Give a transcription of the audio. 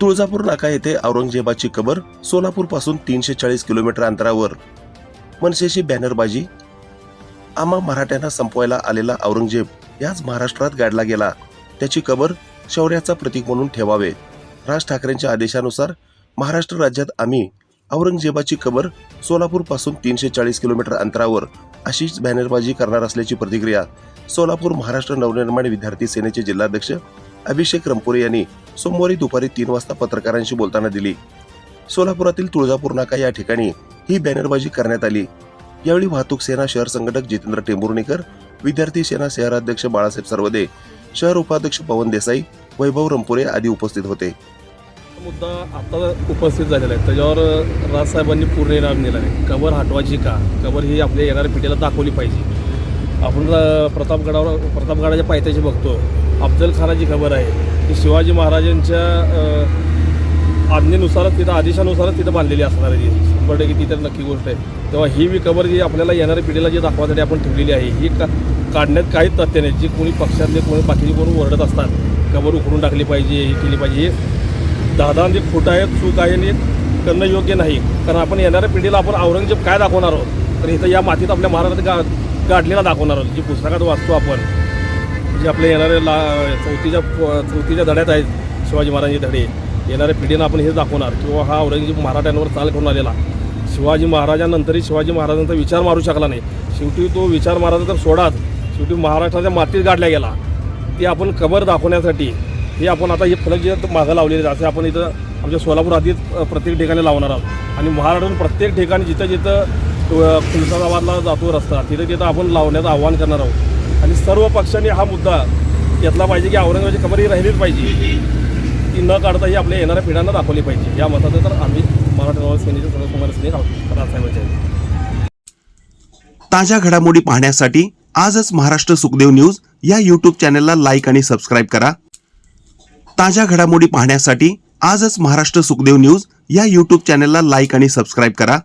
तुळजापूर नाका येथे औरंगजेबाची कबर सोलापूरपासून तीनशे चाळीस किलोमीटर अंतरावर. मनसेशी बॅनरबाजी आम्हा मराठ्यांना संपवायला आलेला औरंगजेब याच महाराष्ट्रात गाडला गेला. त्याची कबर शौर्याचा प्रतीक म्हणून ठेवावे. राज ठाकरेंच्या आदेशानुसार महाराष्ट्र राज्यात आम्ही औरंगजेबाची कबर सोलापूरपासून तीनशे चाळीस किलोमीटर अंतरावर अशीच बॅनरबाजी करणार असल्याची प्रतिक्रिया सोलापूर महाराष्ट्र नवनिर्माण विद्यार्थी सेनेचे जिल्हाध्यक्ष अभिषेक रंपुरे यांनी सोमवारी दुपारी तीन वाजता पत्रकारांशी बोलताना दिली. सोलापुरातील तुळजापूर नाका या ठिकाणी ही बॅनरबाजी करण्यात आली. यावेळी वाहतूक सेना शहर संघटक जितेंद्र टेंभुर्णीकर विद्यार्थी सेना शहराध्यक्ष बाळासाहेब सर्वदे शहर उपाध्यक्ष पवन देसाई वैभव रंपुरे आदी उपस्थित होते. मुद्दा आता उपस्थित झालेला आहे. त्याच्यावर राजसाहेबांनी पूर्ण इनाम दिला आहे. कबर हटवायची का? कबर ही आपल्या येणाऱ्या पिढीला दाखवली पाहिजे. आपण प्रतापगडावर प्रतापगडाच्या पायथ्याशी बघतो. अफजल खानाची खबर आहे. शिवाजी महाराजांच्या आज्ञेनुसारच तिथं आदेशानुसारच तिथं बांधलेली असणार आहे ती. शंभर टक्के ती तर नक्की गोष्ट आहे. तेव्हा ही मी कबर जी आपल्याला येणाऱ्या पिढीला जी दाखवासाठी आपण ठेवलेली आहे ही का काढण्यात काहीच तथ्य नाही. जी कोणी पक्षातले कोणी बाकीचे कोणी ओरडत असतात कबर उखडून टाकली पाहिजे हे केली पाहिजे. हे दहा दहा जे खोटं आहे चूक आहे आणि करणं योग्य नाही. कारण आपण येणाऱ्या पिढीला आपण औरंगजेब काय दाखवणार आहोत? तर इथं या मातीत आपल्या महाराजात गा गाडलेला दाखवणार आहोत. जी पुस्तकात वाचतो आपण. जे आपले येणारे ला चौथीच्या चौथीच्या धड्यात आहेत शिवाजी महाराजांचे धडे. येणाऱ्या पिढीनं आपण हे दाखवणार किंवा हा औरंगजेब मराठ्यांवर चाल करून आलेला. शिवाजी महाराजांनंतरही शिवाजी महाराजांचा विचार मारू शकला नाही. शेवटी तो विचार मारायचा तर सोडाच. शेवटी महाराष्ट्राच्या मातीत गाडल्या गेला. ती आपण कबर दाखवण्यासाठी हे आपण आता हे फलक जे मागं लावलेले असे आपण इथं आमच्या सोलापूर आधीच प्रत्येक ठिकाणी लावणार आहोत. आणि महाराष्ट्रातून प्रत्येक ठिकाणी जिथं जिथं खुलसाबादला जातो रस्ता तिथं तिथं आपण लावण्याचं आव्हान करणार आहोत. आणि सर्व पक्षांनी हा मुद्दा घेतला पाहिजे की औरंगाबादची खबर राहिलीच पाहिजे. ती न काढता ही आपल्या येणाऱ्या पिढ्यांना दाखवली पाहिजे. या मताचं तर आम्ही मराठा नवल सेनेचे सर्व कुमार सैनिक आहोत ताज्या घडामोडी पाहण्यासाठी आजच महाराष्ट्र सुखदेव न्यूज या यूट्यूब चॅनलला लाईक आणि सबस्क्राईब करा. ताज्या घडामोडी पाहण्यासाठी आजच महाराष्ट्र सुखदेव न्यूज या यूट्यूब चॅनलला लाईक आणि सबस्क्राईब करा.